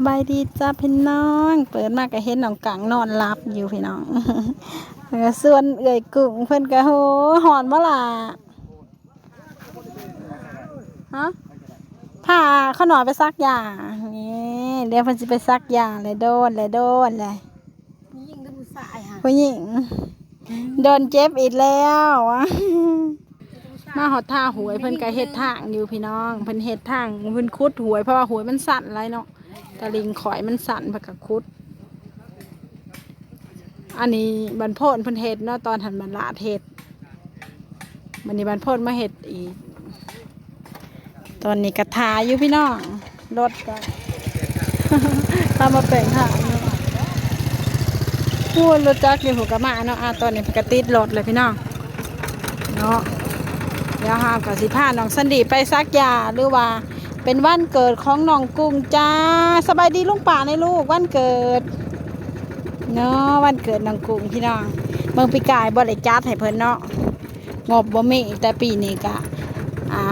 สบายดีจ้าพี่น้อง เปิดมาก็เห็นน้องกังนอนรับอยู่พี่น้องแล้วก็ส่วนเอื่อยกุ้งเพิ่นก็โหหอนบ่ล่ะฮะพาเขาหน่อยไปซักยานี่เดี๋ยวเพิ่นสิไปซักยาเลยโดนเลยโดนเลยยิงด้วยผู้ชายค่ะผู้หญิงโดนเจ็บอีกแล้วอะมาหอดท่าหวยเพิ่นก็เฮ็ดทางอยู่พี่น้องเพิ่นเฮ็ดทางเพิ่นคุดหวยเพราะว่าหวยมันสั่นไรเนาะ ตะลิงข่อยมันสั่นเพิ่นก็คุด อันนี้บันโพนพิ่นเฮ็ดเนาะตอนหันบรรลาเฮ็ดมันนี้บันโพนมาเฮ็ดอีก ตอนนี้กระทาอยู่พี่น้องรถก็ตามาแปลงทางเนาะพูดรถจักรอยู่หัวกระมาเนาะอะตอนนี้เพนกติดรถเลยพี่น้องเนาะเดี๋ยวหามกับสิพาน้องสันดีไปซักยาหรือว่า เป็นวันเกิดของน้องกุ้งจ้า สบายดีลุงป่าในลูกวันเกิดเนาะวันเกิดน้องกุ้งพี่น้องเมืองปีกายบ่ได้จัดให้เพิ่นเนาะงบบ่มีแต่ปีนี้กะอ่า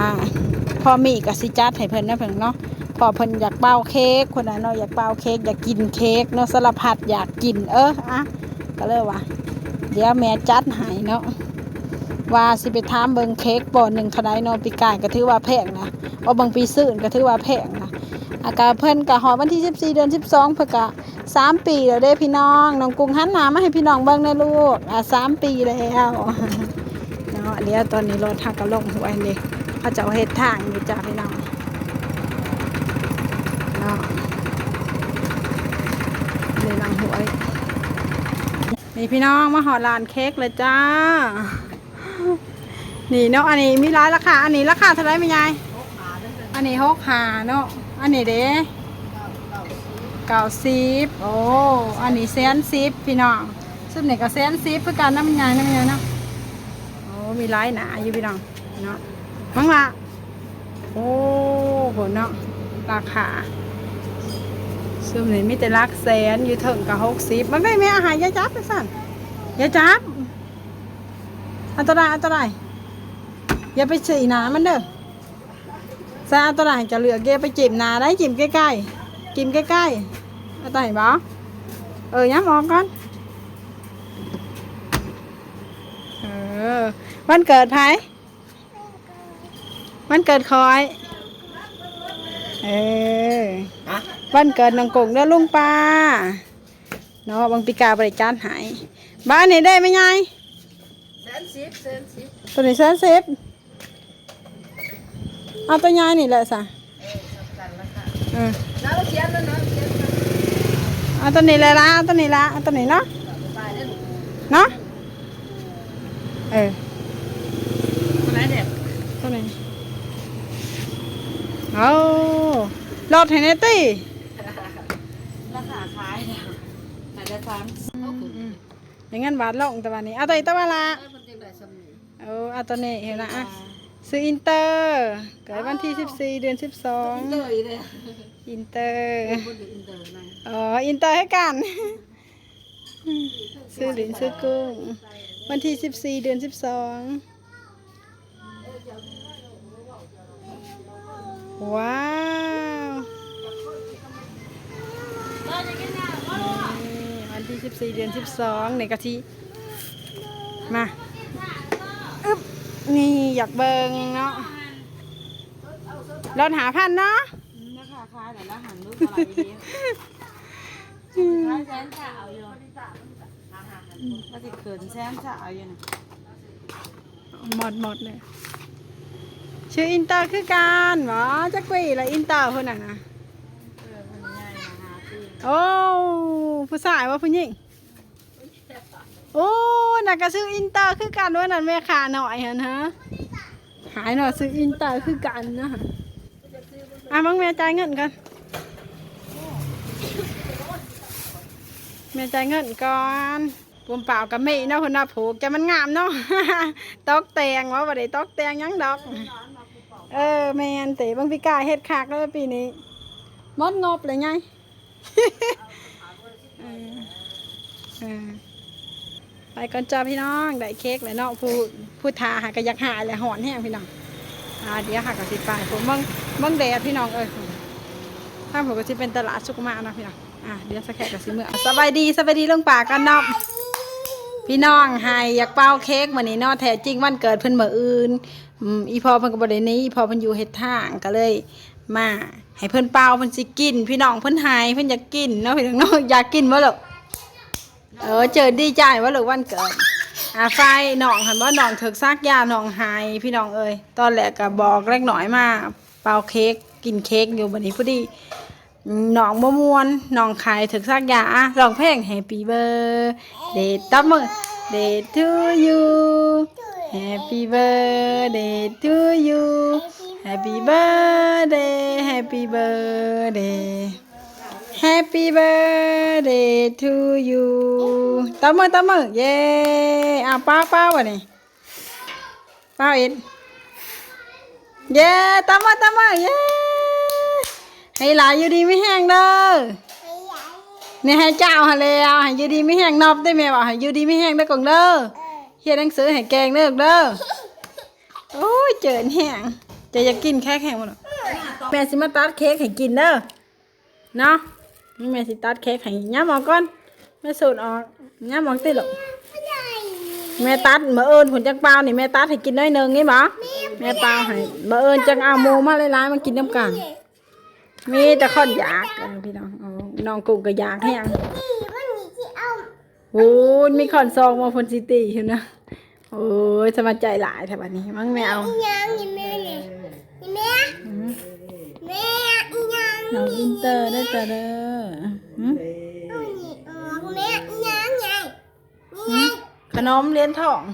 พ่อมีก็สิจัดให้เพิ่นนะเพิ่นเนาะพอเพิ่นอยากเป่าเค้กคนนั้นเนาะอยากเป่าเค้กอยากกินเค้กเนาะสารพัดอยากกินเอออะก็เลยว่าเดี๋ยวแม่จัดให้เนาะ ว่าสิไปถามเบิงเค้กปอนหนึ่งเท่าไดเนาะปีกายก็ถือว่าแพงนะว่าบางปีซื้อก็ถือว่าแพงนะอากาเพิ่นก็หอวันที่ 14 เดือน 12เพิ่นก็3ปีแล้วเด้พี่น้องน้องกุ้งหันหน้ามาให้พี่น้องเบิ่งในลูกอะ3ปีแล้วเนาะเดี๋ยวตอนนี้รถทางก็ลงหวยนี่เขาจะเอาเฮ็ดทางอยู่จ้าพี่น้องเนาะเลยลังหวยนี่พี่น้องมาหอดร้านเค้กเลยจ้า นี่เนาะ อันนี้มีร้ายราคา อันนี้ราคาเท่าไรไม่ยาย อันนี้หกหาเนาะ อันนี้เด้เก้าสิบโอ้ อันนี้แสนสิบพี่น้องซึ่งนี่ก็แสนสิบเพื่อการน้ำยายน้ำยายเนาะ โอ้ มีร้ายหนาอยู่พี่น้อง เนาะมั้งละโอ้โหเนาะ ราคาซึ่งนี่มีแต่รักแสนอยู่ถึงกับหกสิบมันไม่มีอาหารยาจับไปสั่นยาจับอันตรายอันตราย อย่าไปสีหนามันเด้อซาอันตรายจะเหลือเกไปจิ้มหนาได้จิ้มใกล้ๆจิ้มใกล้ๆอันตรายบ่เออย้ำออกก่อนเออวันเกิดไผวันเกิดคอย เออวันเกิดนางกงเด้อลุงป้าเนาะบางปีกาบริจานหาย บ้านนี้ได้ไหมยายแสนสิบแสนสิบตัวนี้แสนสิบ เอาตัวยายนี่แหละสะกันละค่ะเออน้าเราเขียนแล้วเนาะเขียนกันเอาตัวนี้เลยละเอาตัวนี้ละเอาตัวนี้เนาะไปเด้อเนาะเอออะไรเด็กตัวนี้เอารถเห็นไอ้ตี้ราคาขายเนี่ยอาจจะสามอย่างงั้นบาทลงแต่วันนี้เอาตัวนี้ตัวละได้คนเดียวได้สำนีเอาเอาตัวนี้เห็นละอะ ซื้ออินเตอร์เกิดวันที่สิบสี่เดือนสิบสองเลยเลยอินเตอร์ คนอินเตอร์นั่งอ๋อ อินเตอร์ให้กัน ซื้อหลินซื้อกุ้ง วันที่สิบสี่เดือนสิบสองว้าว นี่วันที่สิบสี่เดือนสิบสองในกะทิ มาอึ๊บนี่ อยากเบิงเนาะเราหาพันเนาะราคาขายแต่ละหันรูปอะไรดีขายแสนสาวอยู่ก็สิเขินแสนสาวอยู่นะหมดหมดเลยชื่ออินเตอร์คือการหมอจักรีละอินเตอร์คนน่ะนะเออคนะโอ้ผู้ชายว่าผู้หญิงโอ้น่ะก็ซื้ออินเตอร์คือกันว่านั่นแม่ขาหน่อยฮะนะ หายหน่อยซื้ออินเตอร์คือกันนะอะมังแม่จ่ายเงินกันแม่จ่ายเงินก่อนปุ่มเปล่ากับเมเนาะคนน่ะผูกจะมันงามเนาะตอกแตงว่าบ่ได้ตอกแตงยังดอกเออแมนเต๋บางพิกาเฮ็ดคักแล้วปีนี้มดงบเลยไงเออเออ ไปก่อนจ้าพี่น้องได้เค้กเลยเนาะผู้ผู้ทาหากระยักหายเลยหอนแห้งพี่น้องอ่าเดี๋ยวหากระสิไปผมเบิ่งเบิ่งแดดพี่น้องเอ้ยถ้าผมก็จะเป็นตลาดสุกมานะพี่น้องอะเดี๋ยวสักแขกกับสิเมื่อสบายดีสบายดีเรื่องป่ากันเนาะพี่น้องให้อยากเป่าเค้กมื้อนี้เนาะแท้จริงวันเกิดเพิ่นเมื้ออื่นอีพอเพิ่นก็บ่ได้นี้อีพอเพิ่นอยู่เฮ็ดทางก็เลยมาให้เพิ่นเป่าเพิ่นสิกิน พี่น้องเพิ่นหายเพิ่นอยากกินเนาะพี่น้องเนาะอยากกินบ่ลูก เออเจอดีใจว่าหลูกวันเกิดอ่าไฟนองหันว่านองถึกซากยานองหายพี่น้องเอ้ยตอนแรกก็บอกเล็กน้อยมาเป่าเค้กกินเค้กอยู่บัดนี้พอดีนองบ่มวนนองขายถึกซากยาอะร้องเพลง Happy birthday ตับมือ Day to you Happy birthday to you Happy birthday Happy birthday Happy birthday to you ตบมือตบมือเย้อะป้าป้าวะนี่ป้าเอ็นเย้ตบมือตบมือเย้ให้หลายอยู่ดีไม่แห้งเด้อเนี่ยให้เจ้าหาแล้วให้อยู่ดีไม่แห้งนอบได้ไหมบอกให้อยู่ดีไม่แห้งได้อกล่องเด้อเฮียนหนังสือให้แกงเด้อเด้อโอ้ยเจินแห้งจะอยากกินแค่แข็งมั้งแม่สิมาตัดเค้กให้กินเด้อเนาะนี่ แม่สิตัดเค้กให้ย่ามออกก่อนแม่สูดออกย่ามออกติหรอกแม่ตัดมาเอิญผลจังเปล่านี่แม่ตัดให้กินน้อยหนึงนี่หมอแม่เปล่าให้มาเอิญจังเอาโมมาหลายๆมากินน้ำกันมีแต่คนอยากเออพี่น้องเอาน้องกุ้งก็อยากแห้งโอ้ยมีคอนซองมาพนซิตี้เห็นนะโอ้ยสมาใจหลายแต่บัดนี้มั้งแมวยังนี่แม่เนี่ยนี่แม่แม่อีหยัง น้องอินเตอร์ได้อจ้ะเด้อหืมเอานี่ออกแม่อีหยังไงนี่ไงขนมเลี้ยนทอง